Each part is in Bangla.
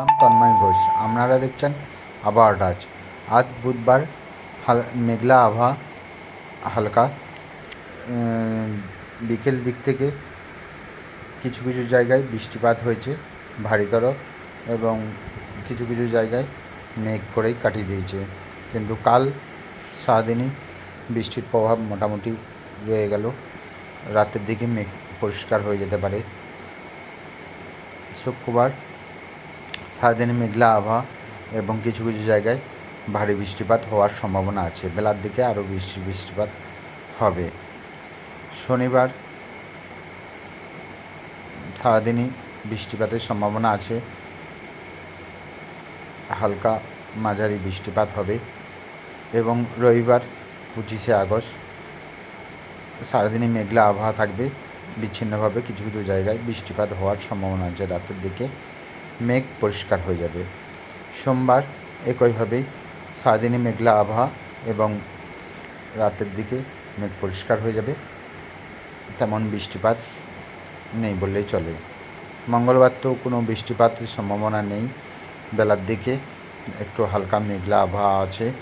নাম তন্ময় ঘোষ। আপনারা দেখছেন আবহাওয়া টাচ আজ বুধবার হাল, মেঘলা আবহাওয়া, হালকা বিকেল দিক থেকে কিছু কিছু জায়গায় বৃষ্টিপাত হয়েছে, ভারীতর, এবং কিছু কিছু জায়গায় মেঘ করেই কাটিয়ে দিয়েছে। কিন্তু কাল সারাদিনই বৃষ্টির প্রভাব মোটামুটি রয়ে গেল। রাতের দিকে মেঘ পরিষ্কার হয়ে যেতে পারে। শুক্রবার সারাদিনে মেঘলা আবহাওয়া এবং কিছু কিছু জায়গায় ভারী বৃষ্টিপাত হওয়ার সম্ভাবনা আছে। বেলার দিকে আরও বৃষ্টি বৃষ্টিপাত হবে। শনিবার সারাদিনই বৃষ্টিপাতের সম্ভাবনা আছে। হালকা মাঝারি বৃষ্টিপাত হবে এবং রবিবার পঁচিশে আগস্ট সারাদিনই মেঘলা আবহাওয়া থাকবে। বিচ্ছিন্নভাবে কিছু কিছু জায়গায় বৃষ্টিপাত হওয়ার সম্ভাবনা আছে রাতের দিকে। মেঘ পরিষ্কার হয়ে যাবে। সোমবার একইভাবেই সারাদিনে মেঘলা আবহাওয়া এবং রাতের দিকে মেঘ পরিষ্কার হয়ে যাবে। তেমন বৃষ্টিপাত নেই বললেই চলে। মঙ্গলবার তো কোনো বৃষ্টিপাতের সম্ভাবনা নেই। বেলার দিকে একটু হালকা মেঘলা আবহাওয়া আছে।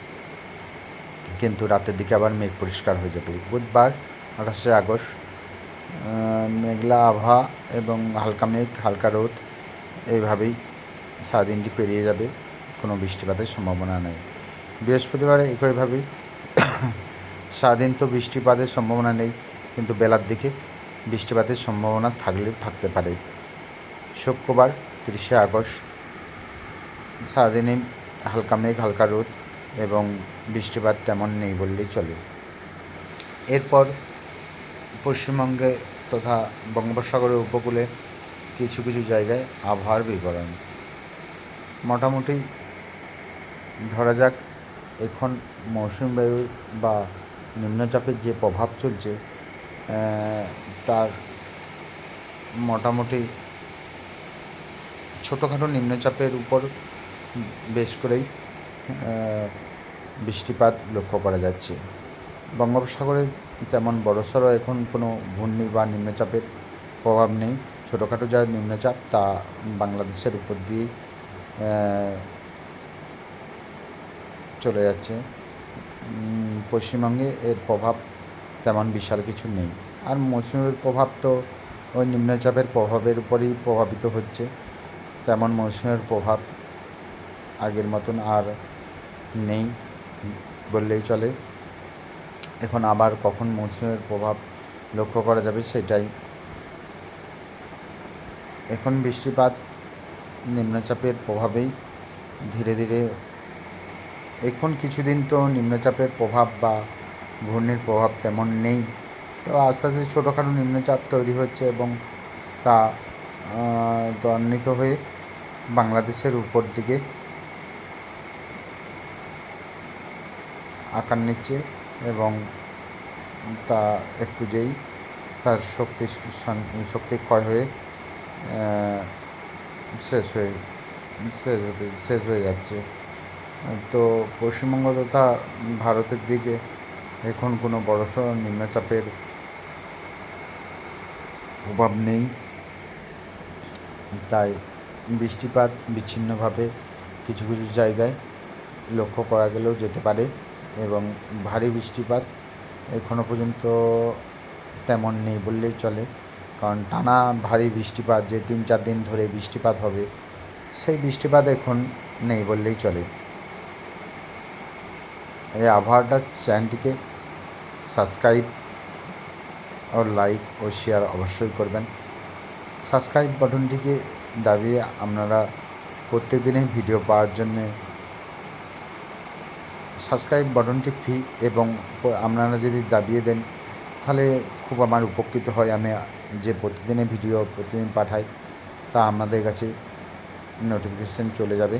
কিন্তু রাতের দিকে আবার মেঘ পরিষ্কার হয়ে যাবে। বুধবার আঠাশে আগস্ট মেঘলা আবহাওয়া এবং হালকা মেঘ, হালকা রোদ এইভাবেই সারাদিনটি পেরিয়ে যাবে, কোনো বৃষ্টিপাতের সম্ভাবনা নেই। বৃহস্পতিবার একইভাবেই সারাদিন তো বৃষ্টিপাতের সম্ভাবনা নেই, কিন্তু বেলার দিকে বৃষ্টিপাতের সম্ভাবনা থাকলে, থাকতে পারে। শুক্রবার, তিরিশে আগস্ট সারাদিনই হালকা মেঘ, হালকা রোদ এবং বৃষ্টিপাত তেমন নেই বললেই চলে। এরপর পশ্চিমবঙ্গে তথা বঙ্গোপসাগরের উপকূলে কিছু কিছু জায়গায় আবহাওয়ার বিবরণ। মোটামুটি ধরা যাক, এখন মৌসুমি বায়ু বা নিম্নচাপের যে প্রভাব চলছে তার মোটামুটি ছোটোখাটো নিম্নচাপের উপর বেশ করেই বৃষ্টিপাত লক্ষ্য করা যাচ্ছে। বঙ্গোপসাগরে তেমন বড়সড় এখন কোনো ঘূর্ণি বা নিম্নচাপের প্রভাব নেই। ছোটোখাটো যা নিম্নচাপ তা বাংলাদেশের উপর দিয়ে চলে যাচ্ছে। পশ্চিমবঙ্গে এর প্রভাব তেমন বিশাল কিছু নেই। আর মৌসুমের প্রভাব তো ওই নিম্নচাপের প্রভাবের উপরেই প্রভাবিত হচ্ছে। তেমন মৌসুমের প্রভাব আগের মতন আর নেই বললেই চলে। এখন আবার কখন মৌসুমের প্রভাব লক্ষ্য করা যাবে সেটাই এখন বৃষ্টিপাত নিম্নচাপের প্রভাবেই ধীরে ধীরে এখন কিছুদিন তো নিম্নচাপের প্রভাব বা ঘূর্ণির প্রভাব তেমন নেই। তো আস্তে আস্তে ছোটোখাটো নিম্নচাপ তৈরি হচ্ছে এবং তা ত্বরান্বিত হয়ে বাংলাদেশের উপর দিকে আকার নিচ্ছে এবং তা একটু যেই তার শক্তি শক্তি ক্ষয় হয়ে শেষ হয়ে শেষ হতে শেষ হয়ে যাচ্ছে। তো পশ্চিমবঙ্গ তথা ভারতের দিকে এখন কোনো বড়সড় নিম্নচাপের প্রভাব নেই। তাই বৃষ্টিপাত বিচ্ছিন্নভাবে কিছু কিছু জায়গায় লক্ষ্য করা গেলেও যেতে পারে এবং ভারী বৃষ্টিপাত এখনও পর্যন্ত তেমন নেই বললেই চলে। কারণ টানা ভারী বৃষ্টিপাত, যে তিন চার দিন ধরে বৃষ্টিপাত হবে, সেই বৃষ্টিপাত এখন নেই বললেই চলে। এই আবহাওয়াটা চ্যানেলটিকে সাবস্ক্রাইব ও লাইক ও শেয়ার অবশ্যই করবেন। সাবস্ক্রাইব বাটনটিকে দাবিয়ে আপনারা প্রত্যেক দিনের ভিডিও পাওয়ার জন্যে সাবস্ক্রাইব বাটনটি ফ্রি এবং আপনারা যদি দাবিয়ে দেন তাহলে খুব আমার উপকৃত হয়। আমি যে প্রতিদিনের ভিডিও প্রতিদিন পাঠাই, তা আমাদের কাছে নোটিফিকেশান চলে যাবে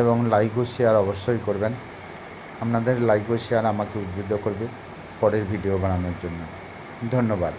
এবং লাইক ও শেয়ার অবশ্যই করবেন। আপনাদের লাইক ও শেয়ার আমাকে উদ্বুদ্ধ করবে পরের ভিডিও বানানোর জন্য। ধন্যবাদ।